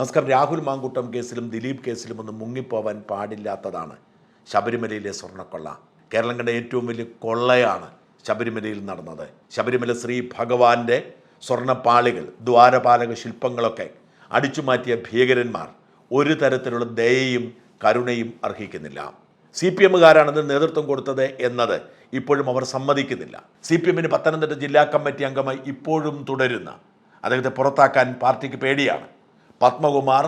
നമസ്കാരം. രാഹുൽ മാങ്കുട്ടം കേസിലും ദിലീപ് കേസിലും ഒന്നും മുങ്ങിപ്പോവാൻ പാടില്ലാത്തതാണ് ശബരിമലയിലെ സ്വർണക്കൊള്ള. കേരളം കണ്ട ഏറ്റവും വലിയ കൊള്ളയാണ് ശബരിമലയിൽ നടന്നത്. ശബരിമല ശ്രീ ഭഗവാന്റെ സ്വർണപ്പാളികൾ ദ്വാരപാലക ശില്പങ്ങളൊക്കെ അടിച്ചുമാറ്റിയ ഭീകരന്മാർ ഒരു തരത്തിലുള്ള ദയയും കരുണയും അർഹിക്കുന്നില്ല. സി പി എമ്മുകാരാണെന്ന് നേതൃത്വം കൊടുത്തത് എന്നത് ഇപ്പോഴും അവർ സമ്മതിക്കുന്നില്ല. സി പി എമ്മിന് പത്തനംതിട്ട ജില്ലാ കമ്മിറ്റി അംഗമായി ഇപ്പോഴും തുടരുന്ന അദ്ദേഹത്തെ പുറത്താക്കാൻ പാർട്ടിക്ക് പേടിയാണ്. പത്മകുമാർ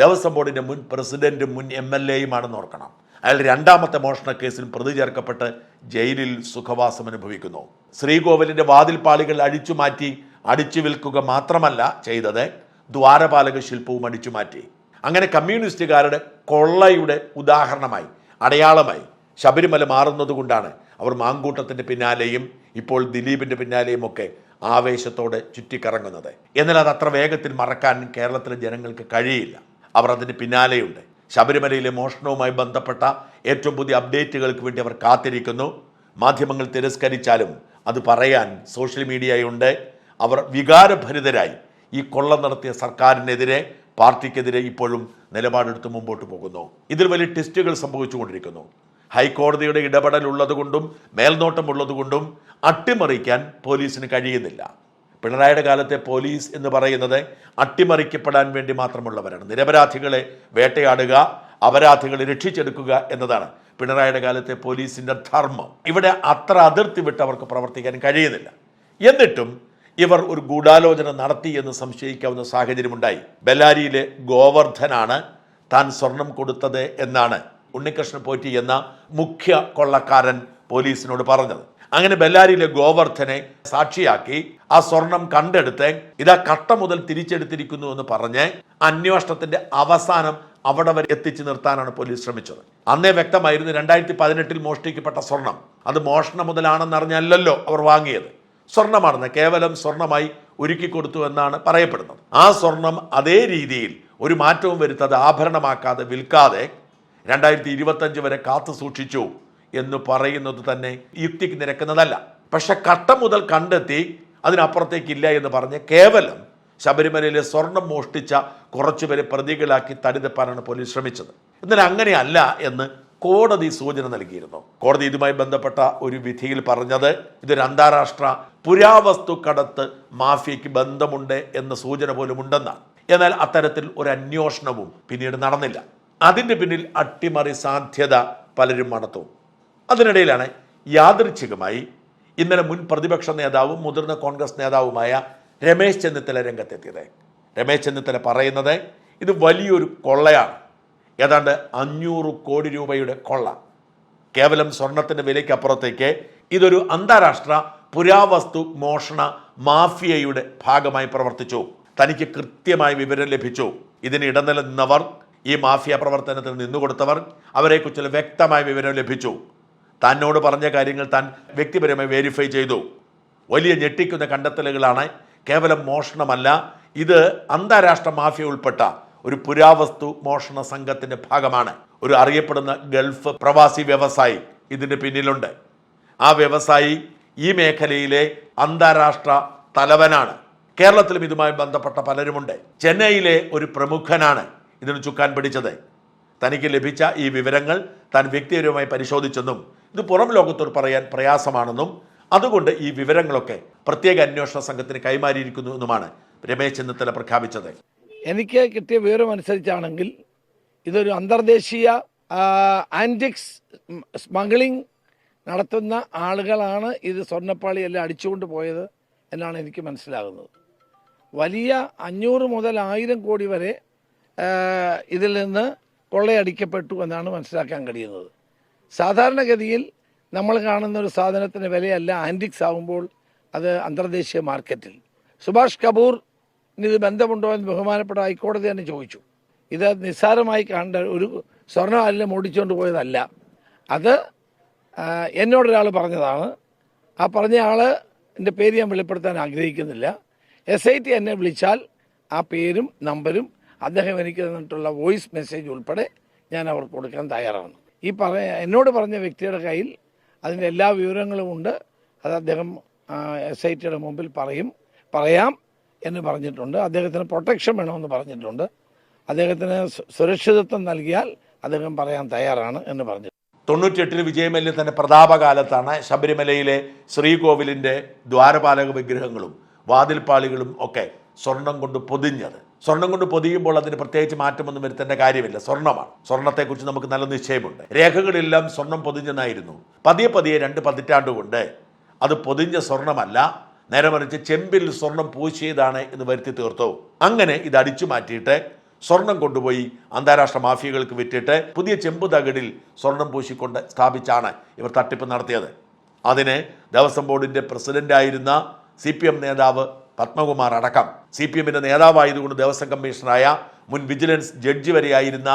ദേവസ്വം ബോർഡിന്റെ മുൻ പ്രസിഡന്റും മുൻ എം എൽ എയുമാണെന്ന് ഓർക്കണം. അയാൾ രണ്ടാമത്തെ മോഷണ കേസിൽ പ്രതി ചേർക്കപ്പെട്ട് ജയിലിൽ സുഖവാസം അനുഭവിക്കുന്നു. ശ്രീകോവിലിന്റെ വാതിൽപ്പാളികൾ അഴിച്ചു മാറ്റി അടിച്ചു വിൽക്കുക മാത്രമല്ല ചെയ്തത് ദ്വാരപാലക ശില്പവും അടിച്ചു മാറ്റി. അങ്ങനെ കമ്മ്യൂണിസ്റ്റുകാരുടെ കൊള്ളയുടെ ഉദാഹരണമായി അടയാളമായി ശബരിമല മാറുന്നതുകൊണ്ടാണ് അവർ മാങ്കൂട്ടത്തിന്റെ പിന്നാലെയും ഇപ്പോൾ ദിലീപിന്റെ പിന്നാലെയും ഒക്കെ ആവേശത്തോടെ ചുറ്റിക്കറങ്ങുന്നത്. എന്നാൽ അത് അത്ര വേഗത്തിൽ മറക്കാൻ കേരളത്തിലെ ജനങ്ങൾക്ക് കഴിയില്ല. അവർ അതിന് പിന്നാലെയുണ്ട്. ശബരിമലയിലെ മോഷണവുമായി ബന്ധപ്പെട്ട ഏറ്റവും പുതിയ അപ്ഡേറ്റുകൾക്ക് വേണ്ടി അവർ കാത്തിരിക്കുന്നു. മാധ്യമങ്ങൾ തിരസ്കരിച്ചാലും അത് പറയാൻ സോഷ്യൽ മീഡിയയുണ്ട്. അവർ വികാരഭരിതരായി ഈ കൊള്ള നടത്തിയ സർക്കാരിനെതിരെ പാർട്ടിക്കെതിരെ ഇപ്പോഴും നിലപാടെടുത്ത് മുമ്പോട്ട് പോകുന്നു. ഇതിൽ വലിയ ടെസ്റ്റുകൾ സംഭവിച്ചുകൊണ്ടിരിക്കുന്നു. ഹൈക്കോടതിയുടെ ഇടപെടൽ ഉള്ളതുകൊണ്ടും മേൽനോട്ടം ഉള്ളതുകൊണ്ടും അട്ടിമറിക്കാൻ പോലീസിന് കഴിയുന്നില്ല. പിണറായിയുടെ കാലത്തെ പോലീസ് എന്ന് പറയുന്നത് അട്ടിമറിക്കപ്പെടാൻ വേണ്ടി മാത്രമുള്ളവരാണ്. നിരപരാധികളെ വേട്ടയാടുക അപരാധികളെ രക്ഷിച്ചെടുക്കുക എന്നതാണ് പിണറായിയുടെ കാലത്തെ പോലീസിന്റെ ധർമ്മം. ഇവിടെ അത്ര അതിർത്തി വിട്ട് അവർക്ക് പ്രവർത്തിക്കാൻ കഴിയുന്നില്ല. എന്നിട്ടും ഇവർ ഒരു ഗൂഢാലോചന നടത്തി എന്ന് സംശയിക്കാവുന്ന സാഹചര്യമുണ്ടായി. ബെല്ലാരിയിലെ ഗോവർദ്ധനാണ് താൻ സ്വർണം കൊടുത്തത് എന്നാണ് ഉണ്ണികൃഷ്ണൻ പോറ്റി എന്ന മുഖ്യ കൊള്ളക്കാരൻ പോലീസിനോട് പറഞ്ഞത്. അങ്ങനെ ബെല്ലാരിയിലെ ഗോവർദ്ധനെ സാക്ഷിയാക്കി ആ സ്വർണം കണ്ടെടുത്ത് ഇതാ കട്ട മുതൽ തിരിച്ചെടുത്തിരിക്കുന്നു എന്ന് പറഞ്ഞ് അന്വേഷണത്തിന്റെ അവസാനം അവിടെ വരെ എത്തിച്ചു നിർത്താനാണ് പോലീസ് ശ്രമിച്ചത്. അന്നേ വ്യക്തമായിരുന്നു രണ്ടായിരത്തി പതിനെട്ടിൽ മോഷ്ടിക്കപ്പെട്ട സ്വർണം. അത് മോഷണ അറിഞ്ഞല്ലോ അവർ വാങ്ങിയത്. സ്വർണമാണെന്ന് കേവലം സ്വർണമായി ഒരുക്കി കൊടുത്തു എന്നാണ് പറയപ്പെടുന്നത്. ആ സ്വർണം അതേ രീതിയിൽ ഒരു മാറ്റവും വരുത്താതെ ആഭരണമാക്കാതെ വിൽക്കാതെ രണ്ടായിരത്തി ഇരുപത്തഞ്ച് വരെ കാത്തു സൂക്ഷിച്ചു എന്ന് പറയുന്നത് തന്നെ യുക്തിക്ക് നിരക്കുന്നതല്ല. പക്ഷെ കട്ട മുതൽ കണ്ടെത്തി അതിനപ്പുറത്തേക്കില്ല എന്ന് പറഞ്ഞ് കേവലം ശബരിമലയിലെ സ്വർണം മോഷ്ടിച്ച കുറച്ചുപേരെ പ്രതികളാക്കി തടിതെപ്പാനാണ് പോലീസ് ശ്രമിച്ചത്. എന്നാൽ അങ്ങനെയല്ല എന്ന് കോടതി സൂചന നൽകിയിരുന്നു. കോടതി ഇതുമായി ബന്ധപ്പെട്ട ഒരു വിധിയിൽ പറഞ്ഞത് ഇതൊരു അന്താരാഷ്ട്ര പുരാവസ്തു കടത്ത് മാഫിയയ്ക്ക് ബന്ധമുണ്ട് എന്ന സൂചന പോലും ഉണ്ടെന്നാണ് എന്നാൽ അത്തരത്തിൽ ഒരു അന്വേഷണവും പിന്നീട് നടന്നില്ല. അതിന്റെ പിന്നിൽ അട്ടിമറി സാധ്യത പലരും മണത്തും. അതിനിടയിലാണ് യാദൃച്ഛികമായി ഇന്നലെ മുൻ പ്രതിപക്ഷ നേതാവും മുതിർന്ന കോൺഗ്രസ് നേതാവുമായ രമേശ് ചെന്നിത്തല രംഗത്തെത്തിയത്. രമേശ് ചെന്നിത്തല പറയുന്നത് ഇത് വലിയൊരു കൊള്ളയാണ്. ഏതാണ്ട് അഞ്ഞൂറ് കോടി രൂപയുടെ കൊള്ള. കേവലം സ്വർണത്തിന്റെ വിലയ്ക്കപ്പുറത്തേക്ക് ഇതൊരു അന്താരാഷ്ട്ര പുരാവസ്തു മോഷണ മാഫിയയുടെ ഭാഗമായി പ്രവർത്തിച്ചു. തനിക്ക് കൃത്യമായ വിവരം ലഭിച്ചു. ഇതിന് ഇടനിലനിന്നവർ ഈ മാഫിയ പ്രവർത്തനത്തിൽ നിന്നുകൊടുത്തവർ അവരെക്കുറിച്ചുള്ള വ്യക്തമായ വിവരം ലഭിച്ചു. തന്നോട് പറഞ്ഞ കാര്യങ്ങൾ താൻ വ്യക്തിപരമായി വെരിഫൈ ചെയ്തു. വലിയ ഞെട്ടിക്കുന്ന കണ്ടെത്തലുകളാണ്. കേവലം മോഷണമല്ല ഇത് അന്താരാഷ്ട്ര മാഫിയ ഉൾപ്പെട്ട ഒരു പുരാവസ്തു മോഷണ സംഘത്തിന്റെ ഭാഗമാണ്. ഒരു അറിയപ്പെടുന്ന ഗൾഫ് പ്രവാസി വ്യവസായി ഇതിന്റെ പിന്നിലുണ്ട്. ആ വ്യവസായി ഈ മേഖലയിലെ അന്താരാഷ്ട്ര തലവനാണ്. കേരളത്തിലും ഇതുമായി ബന്ധപ്പെട്ട പലരുമുണ്ട്. ചെന്നൈയിലെ ഒരു പ്രമുഖനാണ്. ഇതിന് ചുക്കാൻ പിടിച്ചത്. തനിക്ക് ലഭിച്ച ഈ വിവരങ്ങൾ താൻ വ്യക്തിപരമായി പരിശോധിച്ചെന്നും ഇത് പുറം ലോകത്തോട് പറയാൻ പ്രയാസമാണെന്നും അതുകൊണ്ട് ഈ വിവരങ്ങളൊക്കെ പ്രത്യേക അന്വേഷണ സംഘത്തിന് കൈമാറിയിരിക്കുന്നു എന്നുമാണ് രമേശ് ചെന്നിത്തല പ്രഖ്യാപിച്ചത്. എനിക്ക് കിട്ടിയ വിവരം അനുസരിച്ചാണെങ്കിൽ ഇതൊരു അന്തർദേശീയ ആന്റിക്സ് സ്മഗ്ലിംഗ് നടത്തുന്ന ആളുകളാണ് ഇത് സ്വർണപ്പാളി എല്ലാം അടിച്ചുകൊണ്ട് പോയത് എന്നാണ് എനിക്ക് മനസ്സിലാകുന്നത്. വലിയ അഞ്ഞൂറ് മുതൽ ആയിരം കോടി വരെ ഇതിൽ നിന്ന് കൊള്ളയടിക്കപ്പെട്ടു എന്നാണ് മനസ്സിലാക്കാൻ കഴിയുന്നത്. സാധാരണഗതിയിൽ നമ്മൾ കാണുന്ന ഒരു സാധനത്തിന് വിലയല്ല ആന്റിക്സ് ആകുമ്പോൾ അത് അന്തർദേശീയ മാർക്കറ്റിൽ. സുഭാഷ് കപൂർ ഇത് ബന്ധമുണ്ടോ എന്ന് ബഹുമാനപ്പെട്ട ഹൈക്കോടതി തന്നെ ചോദിച്ചു. ഇത് നിസ്സാരമായി കണ്ട ഒരു സ്വർണമാലിന്യം ഓടിച്ചുകൊണ്ട് പോയതല്ല. അത് എന്നോടൊരാൾ പറഞ്ഞതാണ്. ആ പറഞ്ഞ ആൾ എന്റെ പേര് ഞാൻ വെളിപ്പെടുത്താൻ ആഗ്രഹിക്കുന്നില്ല. എസ് ഐ ടി എന്നെ വിളിച്ചാൽ ആ പേരും നമ്പരും അദ്ദേഹം എനിക്ക് തന്നിട്ടുള്ള വോയിസ് മെസ്സേജ് ഉൾപ്പെടെ ഞാൻ അവർക്ക് കൊടുക്കാൻ തയ്യാറാണ് ഈ പറ എന്നോട് പറഞ്ഞ വ്യക്തിയുടെ കയ്യിൽ അതിന്റെ എല്ലാ വിവരങ്ങളും ഉണ്ട്. അത് അദ്ദേഹം എസ് ഐ ടിയുടെ മുമ്പിൽ പറയും പറയാം എന്ന് പറഞ്ഞിട്ടുണ്ട്. അദ്ദേഹത്തിന് പ്രൊട്ടക്ഷൻ വേണമെന്ന് പറഞ്ഞിട്ടുണ്ട്. അദ്ദേഹത്തിന് സുരക്ഷിതത്വം നൽകിയാൽ അദ്ദേഹം പറയാൻ തയ്യാറാണ് എന്ന് പറഞ്ഞു. തൊണ്ണൂറ്റിയെട്ടിൽ വിജയമല്യ തന്നെ പ്രതാപകാലത്താണ് ശബരിമലയിലെ ശ്രീകോവിലിന്റെ ദ്വാരപാലക വിഗ്രഹങ്ങളും വാതിൽപ്പാളികളും ഒക്കെ സ്വർണം കൊണ്ട് പൊതിഞ്ഞത്. സ്വർണം കൊണ്ട് പൊതിയുമ്പോൾ അതിന് പ്രത്യേകിച്ച് മാറ്റമൊന്നും വരുത്തേണ്ട കാര്യമില്ല. സ്വർണമാണ് സ്വർണത്തെക്കുറിച്ച് നമുക്ക് നല്ല നിശ്ചയമുണ്ട്. രേഖകളെല്ലാം സ്വർണം പൊതിഞ്ഞെന്നായിരുന്നു. പതിയെ പതിയെ രണ്ട് പതിറ്റാണ്ട് കൊണ്ട് അത് പൊതിഞ്ഞ സ്വർണമല്ല നേരെ മറിച്ച് ചെമ്പിൽ സ്വർണം പൂശിയതാണ് എന്ന് വരുത്തി തീർത്തു. അങ്ങനെ ഇത് അടിച്ചു മാറ്റിയിട്ട് സ്വർണം കൊണ്ടുപോയി അന്താരാഷ്ട്ര മാഫിയകൾക്ക് വിറ്റിട്ട് പുതിയ ചെമ്പ് തകിടിൽ സ്വർണം പൂശിക്കൊണ്ട് സ്ഥാപിച്ചാണ് ഇവർ തട്ടിപ്പ് നടത്തിയത്. അതിന് ദേവസ്വം ബോർഡിന്റെ പ്രസിഡന്റായിരുന്ന സി പി എം നേതാവ് പത്മകുമാർ അടക്കം സി പി എമ്മിന്റെ നേതാവായതുകൊണ്ട് ദേവസ്വം കമ്മീഷണറായ മുൻ വിജിലൻസ് ജഡ്ജി വരെയായിരുന്ന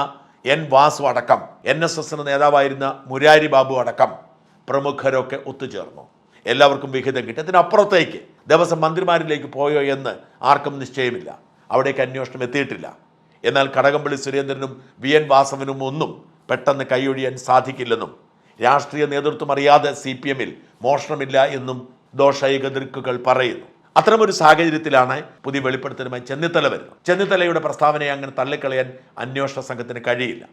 എൻ വാസു അടക്കം എൻ എസ് എസിന് നേതാവായിരുന്ന മുരാരി ബാബു അടക്കം പ്രമുഖരൊക്കെ ഒത്തുചേർന്നു. എല്ലാവർക്കും വിഹിതം കിട്ടി. അതിനപ്പുറത്തേക്ക് ദേവസ്വം മന്ത്രിമാരിലേക്ക് പോയോ എന്ന് ആർക്കും നിശ്ചയമില്ല. അവിടേക്ക് അന്വേഷണം എത്തിയിട്ടില്ല. എന്നാൽ കടകംപള്ളി സുരേന്ദ്രനും വി എൻ വാസവനും ഒന്നും പെട്ടെന്ന് കൈയൊഴിയാൻ സാധിക്കില്ലെന്നും രാഷ്ട്രീയ നേതൃത്വം അറിയാതെ സി പി എമ്മിൽ മോഷണമില്ല എന്നും ദോഷൈക ദൃക്കുകൾ പറയുന്നു. അത്തരമൊരു സാഹചര്യത്തിലാണ് പുതിയ വെളിപ്പെടുത്തലുമായി ചെന്നിത്തല വരുന്നത്. ചെന്നിത്തലയുടെ പ്രസ്താവനയെ അങ്ങനെ തള്ളിക്കളയാൻ അന്വേഷണ സംഘത്തിന് കഴിയില്ല.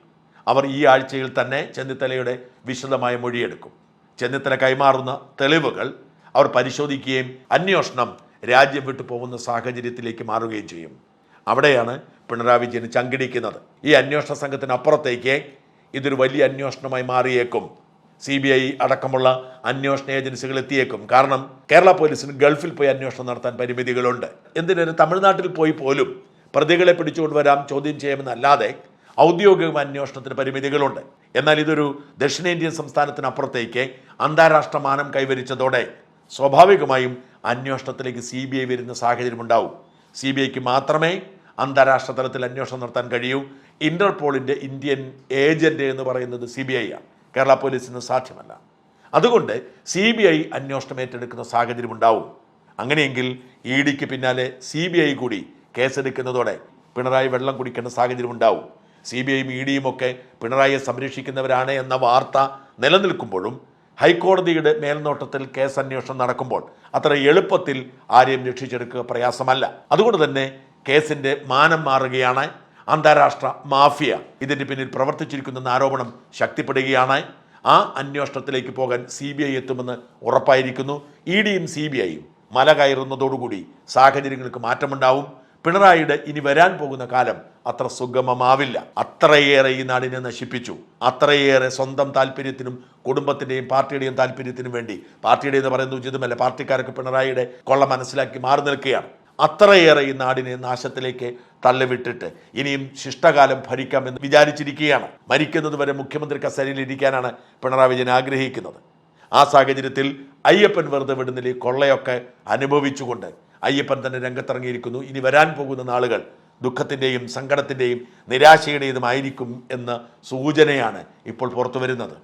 അവർ ഈ ആഴ്ചയിൽ തന്നെ ചെന്നിത്തലയുടെ വിശദമായ മൊഴിയെടുക്കും. ചെന്നിത്തല കൈമാറുന്ന തെളിവുകൾ അവർ പരിശോധിക്കുകയും അന്വേഷണം രാജ്യം വിട്ടു പോകുന്ന സാഹചര്യത്തിലേക്ക് മാറുകയും ചെയ്യും. അവിടെയാണ് പിണറായി വിജയൻ ചങ്കിടിക്കുന്നത്. ഈ അന്വേഷണ സംഘത്തിനപ്പുറത്തേക്ക് ഇതൊരു വലിയ അന്വേഷണമായി മാറിയേക്കും. സി ബി ഐ അടക്കമുള്ള അന്വേഷണ ഏജൻസികൾ എത്തിയേക്കും. കാരണം കേരള പോലീസിന് ഗൾഫിൽ പോയി അന്വേഷണം നടത്താൻ പരിമിതികളുണ്ട്. എന്തിനൊരു തമിഴ്നാട്ടിൽ പോയി പോലും പ്രതികളെ പിടിച്ചുകൊണ്ടുവരാം ചോദ്യം ചെയ്യുമെന്നല്ലാതെ ഔദ്യോഗിക അന്വേഷണത്തിന് പരിമിതികളുണ്ട്. എന്നാൽ ഇതൊരു ദക്ഷിണേന്ത്യൻ സംസ്ഥാനത്തിനപ്പുറത്തേക്ക് അന്താരാഷ്ട്ര മാനം കൈവരിച്ചതോടെ സ്വാഭാവികമായും അന്വേഷണത്തിലേക്ക് സി ബി ഐ വരുന്ന സാഹചര്യമുണ്ടാവും. സി ബി ഐക്ക് മാത്രമേ അന്താരാഷ്ട്ര തലത്തിൽ അന്വേഷണം നടത്താൻ കഴിയൂ. ഇന്റർപോളിന്റെ ഇന്ത്യൻ ഏജന്റ് എന്ന് പറയുന്നത് സി ബി ഐ ആണ് കേരള പോലീസിന് സാധ്യമല്ല. അതുകൊണ്ട് സി ബി ഐ അന്വേഷണം ഏറ്റെടുക്കുന്ന സാഹചര്യം ഉണ്ടാവും. അങ്ങനെയെങ്കിൽ ഇ ഡിക്ക് പിന്നാലെ സി ബി ഐ കൂടി കേസെടുക്കുന്നതോടെ പിണറായി വെള്ളം കുടിക്കേണ്ട സാഹചര്യം ഉണ്ടാവും. സി ബി ഐയും ഇ ഡിയും ഒക്കെ പിണറായിയെ സംരക്ഷിക്കുന്നവരാണ് എന്ന വാർത്ത നിലനിൽക്കുമ്പോഴും ഹൈക്കോടതിയുടെ മേൽനോട്ടത്തിൽ കേസ് അന്വേഷണം നടക്കുമ്പോൾ അത്ര എളുപ്പത്തിൽ ആരെയും രക്ഷിച്ചെടുക്കുക പ്രയാസമല്ല. അതുകൊണ്ട് തന്നെ കേസിന്റെ മാനം മാറുകയാണ്. അന്താരാഷ്ട്ര മാഫിയ. ഇതിന്റെ പിന്നിൽ പ്രവർത്തിച്ചിരിക്കുന്നെന്ന ആരോപണം ശക്തിപ്പെടുകയാണ്. ആ അന്വേഷണത്തിലേക്ക് പോകാൻ സി ബി ഐ എത്തുമെന്ന് ഉറപ്പായിരിക്കുന്നു. ഇ ഡിയും സി ബി ഐയും മല കയറുന്നതോടുകൂടി സാഹചര്യങ്ങൾക്ക് മാറ്റമുണ്ടാവും. പിണറായിയുടെ ഇനി വരാൻ പോകുന്ന കാലം അത്ര സുഗമമാവില്ല. അത്രയേറെ ഈ നാടിനെ നശിപ്പിച്ചു. അത്രയേറെ സ്വന്തം താല്പര്യത്തിനും കുടുംബത്തിന്റെയും പാർട്ടിയുടെയും താല്പര്യത്തിനും വേണ്ടി. പാർട്ടിയുടെ എന്ന് പറയുന്നത് ഉചിതമല്ല. പാർട്ടിക്കാരൊക്കെ പിണറായിയുടെ കൊള്ള മനസ്സിലാക്കി മാറി നിൽക്കുകയാണ്. അത്രയേറെ ഈ നാടിനെ നാശത്തിലേക്ക് തള്ളിവിട്ടിട്ട് ഇനിയും ശിഷ്ടകാലം ഭരിക്കാമെന്ന് വിചാരിച്ചിരിക്കുകയാണ്. മരിക്കുന്നത് വരെ മുഖ്യമന്ത്രി കസേരയിൽ ഇരിക്കാനാണ് പിണറായി വിജയൻ ആഗ്രഹിക്കുന്നത്. ആ സാഹചര്യത്തിൽ അയ്യപ്പൻ വെറുതെ വിടുന്നില്ല ഈ കൊള്ളയൊക്കെ അനുഭവിച്ചുകൊണ്ട് അയ്യപ്പൻ തന്നെ രംഗത്തിറങ്ങിയിരിക്കുന്നു. ഇനി വരാൻ പോകുന്ന നാളുകൾ ദുഃഖത്തിന്റെയും സങ്കടത്തിന്റെയും നിരാശയുടേതുമായിരിക്കും എന്ന സൂചനയാണ് ഇപ്പോൾ പുറത്തു വരുന്നത്